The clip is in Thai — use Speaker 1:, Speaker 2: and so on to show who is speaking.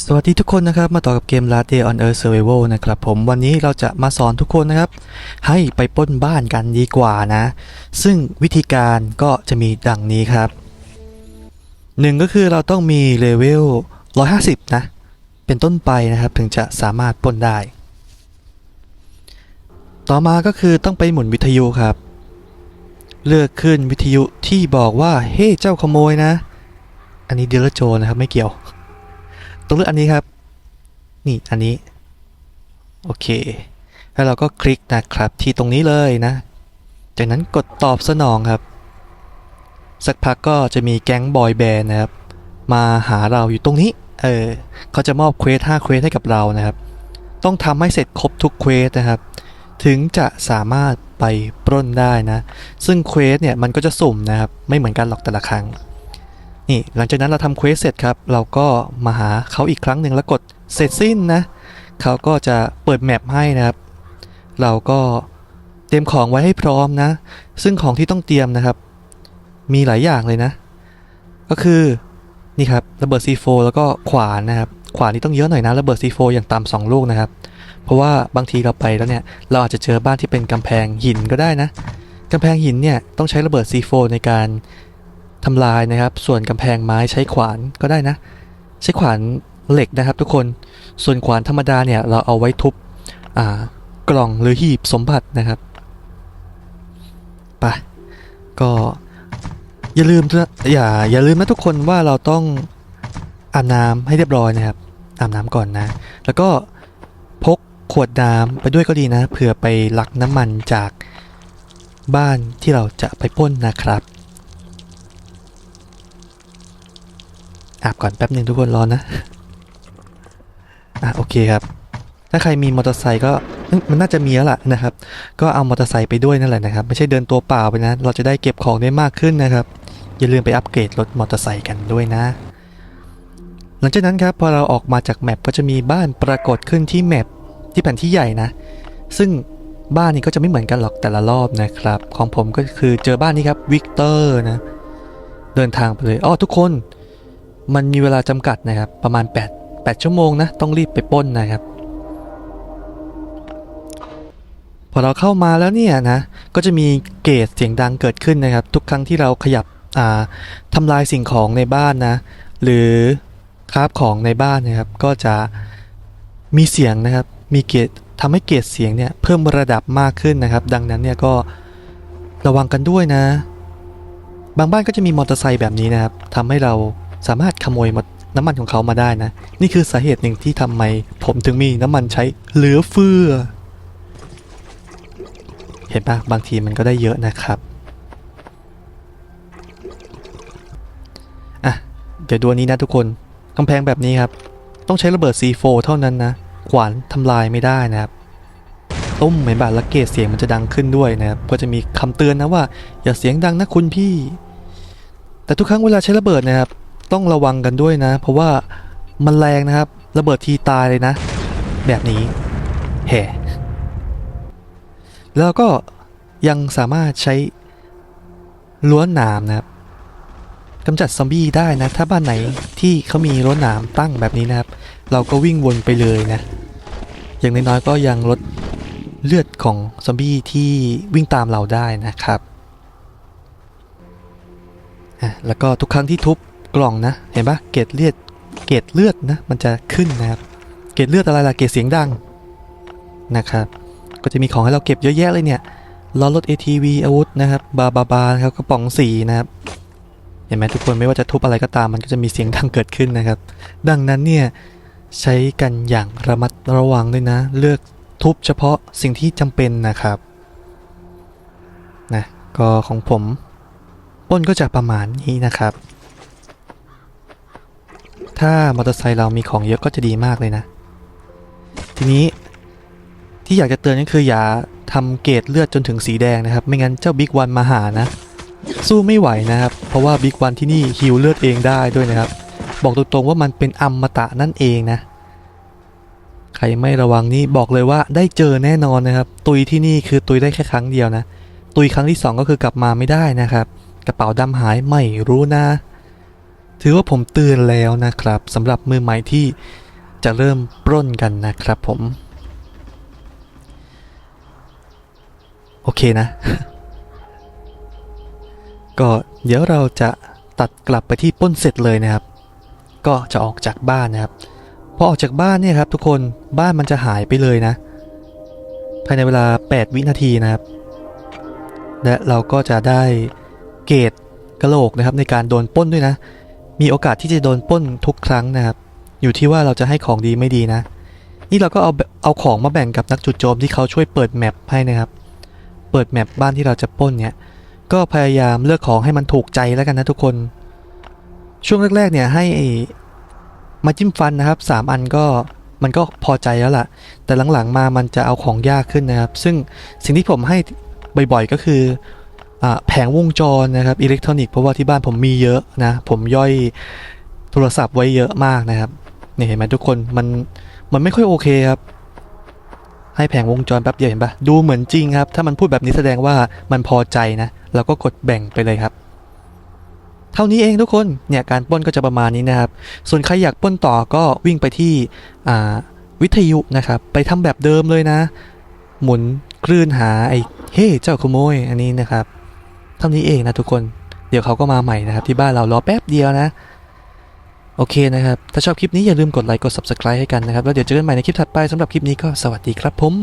Speaker 1: สวัสดีทุกคนนะครับ มาต่อกับเกม Last Day on Earth Survival นะครับผมวันนี้เราจะมาสอนทุกคนนะครับ ให้ไปปล้นบ้านกันดีกว่านะ ซึ่งวิธีการก็จะมีดังนี้ครับหนึ่งก็คือเราต้องมีเลเวล 150 นะ เป็นต้นไปนะครับถึงจะสามารถปล้นได้ ต่อมาก็คือต้องไปหมุนวิทยุครับ เลือกขึ้นวิทยุที่บอกว่าเฮ้เจ้าขโมยนะ อันนี้เดลโจนะครับไม่เกี่ยว ต้องเลือกอันนี้ครับ นี่อันนี้ โอเค แล้วเราก็คลิกนะครับที่ตรงนี้เลยนะ จากนั้นกดตอบสนองครับ สักพักก็จะมีแก๊งบอยแบนด์นะครับ มาหาเราอยู่ตรงนี้ เออเขาจะมอบเควส5เควสให้กับเรานะครับ ต้องทำให้เสร็จครบทุกเควสนะครับ ถึงจะสามารถไปปล้นได้นะ ซึ่งเควสเนี่ยมันก็จะสุ่มนะครับ ไม่เหมือนกันหรอกแต่ละครั้ง นี่หลังจากนั้นเราทำเควสเสร็จครับ เราก็มาหาเขาอีกครั้งหนึ่งแล้วกดเสร็จสิ้นนะเขาก็จะเปิดแมปให้นะครับ เราก็เตรียมของไว้ให้พร้อมนะ ซึ่งของที่ต้องเตรียมนะครับ มีหลายอย่างเลยนะ ก็คือนี่ครับระเบิด C4 แล้วก็ขวานนะครับ ขวานนี่ต้องเยอะหน่อยนะระเบิด C4 อย่างต่ำสองลูกนะครับ เพราะว่าบางทีเราไปแล้วเนี่ยเราอาจจะเจอบ้านที่เป็นกำแพงหินก็ได้นะกำแพงหินเนี่ยต้องใช้ระเบิด C4 ในการ ทำลายนะครับ ส่วนกำแพงไม้ใช้ขวานก็ได้นะ ใช้ขวานเหล็กนะครับ ทุกคน ส่วนขวานธรรมดาเนี่ยเราเอาไว้ทุบกล่องหรือหีบสมบัตินะครับไปก็อย่าลืมนะอย่าอย่าลืมนะทุกคนว่าเราต้องอาบน้ำให้เรียบร้อยนะครับอาบน้ำก่อนนะ แล้วก็พกขวดน้ำไปด้วยก็ดีนะเผื่อไปลักน้ำมันจากบ้านที่เราจะไปป้นนะครับ อาบก่อนแป๊บหนึ่งทุกคนรอนะ อะโอเคครับ ถ้าใครมีมอเตอร์ไซค์ก็มันน่าจะมีแล้วล่ะนะครับ ก็เอามอเตอร์ไซค์ไปด้วยนั่นแหละนะครับ ไม่ใช่เดินตัวเปล่าไปนะ เราจะได้เก็บของได้มากขึ้นนะครับ อย่าลืมไปอัปเกรดรถมอเตอร์ไซค์กันด้วยนะ หลังจากนั้นครับพอเราออกมาจากแมปก็จะมีบ้านปรากฏขึ้นที่แมปที่แผนที่ใหญ่นะ ซึ่งบ้านนี้ก็จะไม่เหมือนกันหรอกแต่ละรอบนะครับ ของผมก็คือเจอบ้านนี้ครับวิกเตอร์นะ เดินทางไปเลยอ๋อทุกคน มันมีเวลาจำกัดนะครับ ประมาณ 8 8 ชั่วโมงนะ ต้องรีบไปป้นนะครับ พอเราเข้ามาแล้วเนี่ยนะ ก็จะมีเกตเสียงดังเกิดขึ้นนะครับ ทุกครั้งที่เราขยับอ่าทำลายสิ่งของในบ้านนะ หรือคราฟของในบ้านนะครับ ก็จะมีเสียงนะครับ มีเกตทำให้เกตเสียงเนี่ยเพิ่มระดับมากขึ้นนะครับ ดังนั้นเนี่ยก็ระวังกันด้วยนะ บางบ้านก็จะมีมอเตอร์ไซค์แบบนี้นะครับทำให้เรา สามารถขโมยมอน้ำมันของเขามาได้นะ นี่คือสาเหตุหนึ่งที่ทำไมผมถึงมีน้ำมันใช้เหลือเฟือ เห็นปะบางทีมันก็ได้เยอะนะครับอะเดี๋ยวดูอันนี้นะทุกคนกำแพงแบบนี้ครับ ต้องใช้ระเบิด C4 เท่านั้นนะขวานทำลายไม่ได้นะครับตุ้มเหมือนบาดละเกตเสียงมันจะดังขึ้นด้วยนะครับก็จะมีคำเตือนนะว่า อย่าเสียงดังนะคุณพี่ แต่ทุกครั้งเวลาใช้ระเบิดนะครับ ต้องระวังกันด้วยนะ เพราะว่ามันแรงนะครับ ระเบิดทีตายเลยนะ แบบนี้แห่แล้วก็ยังสามารถใช้ล้วนหนามนะครับกำจัดซอมบี้ได้นะ ถ้าบ้านไหนที่เขามีล้วนหนามตั้งแบบนี้นะครับ เราก็วิ่งวนไปเลยนะ อย่างน้อยๆก็ยังลดเลือดของซอมบี้ที่วิ่งตามเราได้นะครับ แล้วก็ทุกครั้งที่ทุบ กล่องนะ เห็นปะเกรดเลือด เกรดเลือดนะ มันจะขึ้นนะครับ เกรดเลือดอะไรล่ะ เกรดเสียงดังนะครับ ก็จะมีของให้เราเก็บเยอะแยะเลยเนี่ย ล้อรถ ATV อาวุธนะครับ บาบาบาครับกระป๋องสีนะครับ เห็นไหมทุกคนไม่ว่าจะทุบอะไรก็ตาม มันก็จะมีเสียงดังเกิดขึ้นนะครับ ดังนั้นเนี่ยใช้กันอย่างระมัดระวังด้วยนะ เลือกทุบเฉพาะสิ่งที่จำเป็นนะครับนะก็ของผมป้นก็จะประมาณนี้นะครับ ถ้ามอเตอร์ไซค์เรามีของเยอะก็จะดีมากเลยนะ ทีนี้ที่อยากจะเตือนก็คืออย่าทำเกรดเลือดจนถึงสีแดงนะครับ ไม่งั้นเจ้าบิ๊กวันมาหานะ สู้ไม่ไหวนะครับ เพราะว่าบิ๊กวันที่นี่ฮิวเลือดเองได้ด้วยนะครับ บอกตรงๆว่ามันเป็นอมตะนั่นเองนะ ใครไม่ระวังนี่บอกเลยว่าได้เจอแน่นอนนะครับ ตุยที่นี่คือตุยได้แค่ครั้งเดียวนะ ตุยครั้งที่สองก็คือกลับมาไม่ได้นะครับ กระเป๋าดำหายไม่รู้นะ ถือว่าผมเตือนแล้วนะครับสำหรับมือใหม่ที่จะเริ่มปล้นกันนะครับผม โอเคนะ ก็เดี๋ยวเราจะตัดกลับไปที่ปล้นเสร็จเลยนะครับ ก็จะออกจากบ้านนะครับพอออกจากบ้านเนี่ยครับทุกคนบ้านมันจะหายไปเลยนะ ภายในเวลา 8 วินาทีนะครับ และเราก็จะได้เกรดกระโหลกนะครับในการโดนปล้นด้วยนะ มีโอกาสที่จะโดนป้นทุกครั้งนะครับ อยู่ที่ว่าเราจะให้ของดีไม่ดีนะ นี่เราก็เอาเอาของมาแบ่งกับนักจุดโจมที่เขาช่วยเปิดแมปให้นะครับ เปิดแมปบ้านที่เราจะป้นเนี่ย ก็พยายามเลือกของให้มันถูกใจแล้วกันนะทุกคน ช่วงแรกๆเนี่ยให้มาจิ้มฟันนะครับ 3 อันก็มันก็พอใจแล้วล่ะ แต่หลังๆมามันจะเอาของยากขึ้นนะครับ ซึ่งสิ่งที่ผมให้บ่อยๆก็คือ แผงวงจรนะครับอิเล็กทรอนิกส์เพราะว่าที่บ้านผมมีเยอะนะผมย่อยโทรศัพท์ไว้เยอะมากนะครับเนี่ยเห็นไหมทุกคนมันมันไม่ค่อยโอเคครับ ให้แผงวงจรแป๊บเดียวเห็นปะดูเหมือนจริงครับ ถ้ามันพูดแบบนี้แสดงว่ามันพอใจนะเราก็กดแบ่งไปเลยครับเท่านี้เองทุกคนเนี่ยการป้นก็จะประมาณนี้นะครับ ส่วนใครอยากป้นต่อก็วิ่งไปที่วิทยุนะครับ ไปทำแบบเดิมเลยนะ หมุนคลื่นหาไอ้เฮ้เจ้าขโมยอันนี้นะครับ ท่านี้เองนะทุกคน เดี๋ยวเขาก็มาใหม่นะครับ ที่บ้านเรารอแป๊บเดียวนะ โอเคนะครับ ถ้าชอบคลิปนี้อย่าลืมกดไลค์กด subscribe ให้กันนะครับ แล้วเดี๋ยวเจอกันใหม่ในคลิปถัดไปสำหรับคลิปนี้ก็สวัสดีครับผม